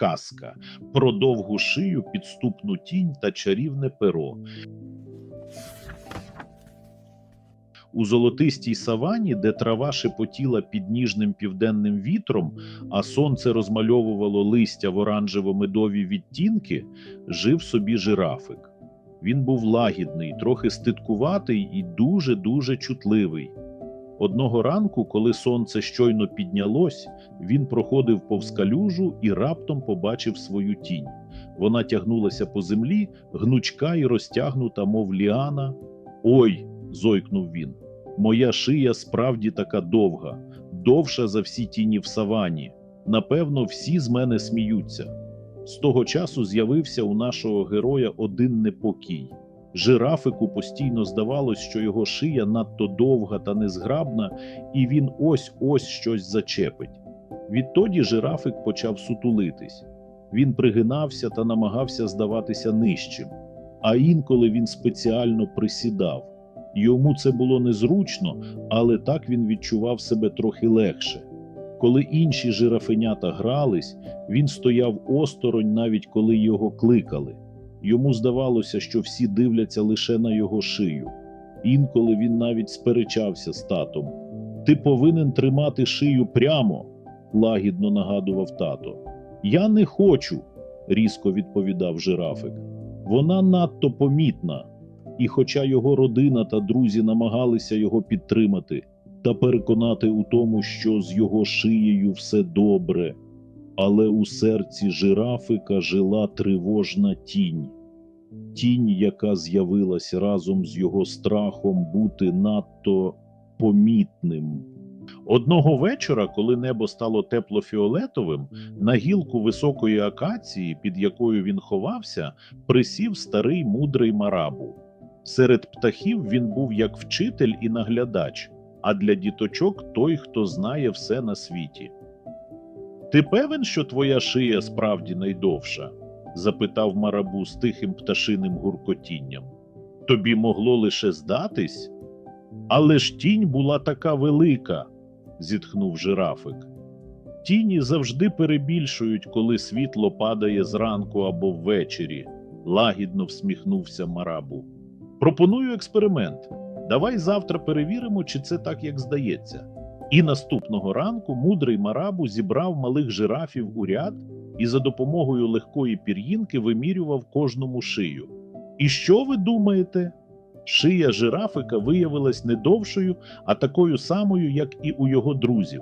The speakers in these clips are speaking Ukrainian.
казка про довгу шию, підступну тінь та чарівне перо. У золотистій савані, де трава шепотіла під ніжним південним вітром, а сонце розмальовувало листя в оранжево-медові відтінки, жив собі жирафик. Він був лагідний, трохи ститкуватий і дуже-дуже чутливий. Одного ранку, коли сонце щойно піднялось, він проходив повз калюжу і раптом побачив свою тінь. Вона тягнулася по землі, гнучка і розтягнута, мов ліана. Ой, зойкнув він. Моя шия справді така довга, довша за всі тіні в савані. Напевно, всі з мене сміються. З того часу з'явився у нашого героя один непокій. Жирафику постійно здавалось, що його шия надто довга та незграбна, і він ось ось щось зачепить. Відтоді жирафик почав сутулитись. Він пригинався та намагався здаватися нижчим, а інколи він спеціально присідав. Йому це було незручно, але так він відчував себе трохи легше. Коли інші жирафенята грались, він стояв осторонь, навіть коли його кликали. Йому здавалося, що всі дивляться лише на його шию. Інколи він навіть сперечався з татом. Ти повинен тримати шию прямо, лагідно нагадував тато. Я не хочу, різко відповідав жирафик. Вона надто помітна. І хоча його родина та друзі намагалися його підтримати та переконати у тому, що з його шиєю все добре, але у серці жирафика жила тривожна тінь, тінь, яка з'явилась разом з його страхом бути надто помітним. Одного вечора, коли небо стало тепло-фіолетовим, на гілку високої акації, під якою він ховався, присів старий мудрий марабу. Серед птахів він був як вчитель і наглядач, а для діточок той, хто знає все на світі. Ти певен, що твоя шия справді найдовша? запитав марабу з тихим пташиним гуркотінням. Тобі могло лише здатись? Але ж тінь була така велика, зітхнув жирафик. Тіні завжди перебільшують, коли світло падає зранку або ввечері, лагідно всміхнувся марабу. Пропоную експеримент. Давай завтра перевіримо, чи це так, як здається. І наступного ранку мудрий марабу зібрав малих жирафів у ряд і за допомогою легкої пір'їнки вимірював кожному шию. І що ви думаєте? Шия жирафика виявилась не довшою, а такою самою, як і у його друзів.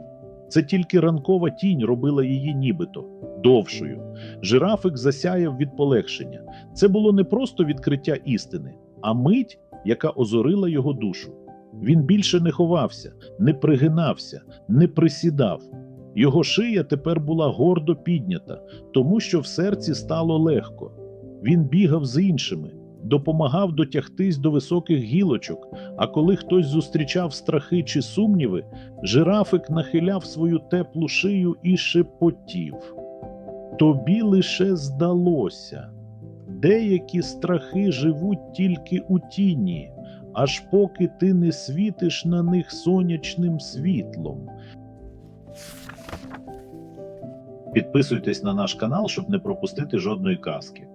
Це тільки ранкова тінь робила її нібито довшою. Жирафик засяяв від полегшення. Це було не просто відкриття істини, а мить, яка озорила його душу. Він більше не ховався, не пригинався, не присідав. Його шия тепер була гордо піднята, тому що в серці стало легко. Він бігав з іншими, допомагав дотягтись до високих гілочок, а коли хтось зустрічав страхи чи сумніви, жирафик нахиляв свою теплу шию і шепотів. Тобі лише здалося. Деякі страхи живуть тільки у тіні, аж поки ти не світиш на них сонячним світлом. Підписуйтесь на наш канал, щоб не пропустити жодної казки.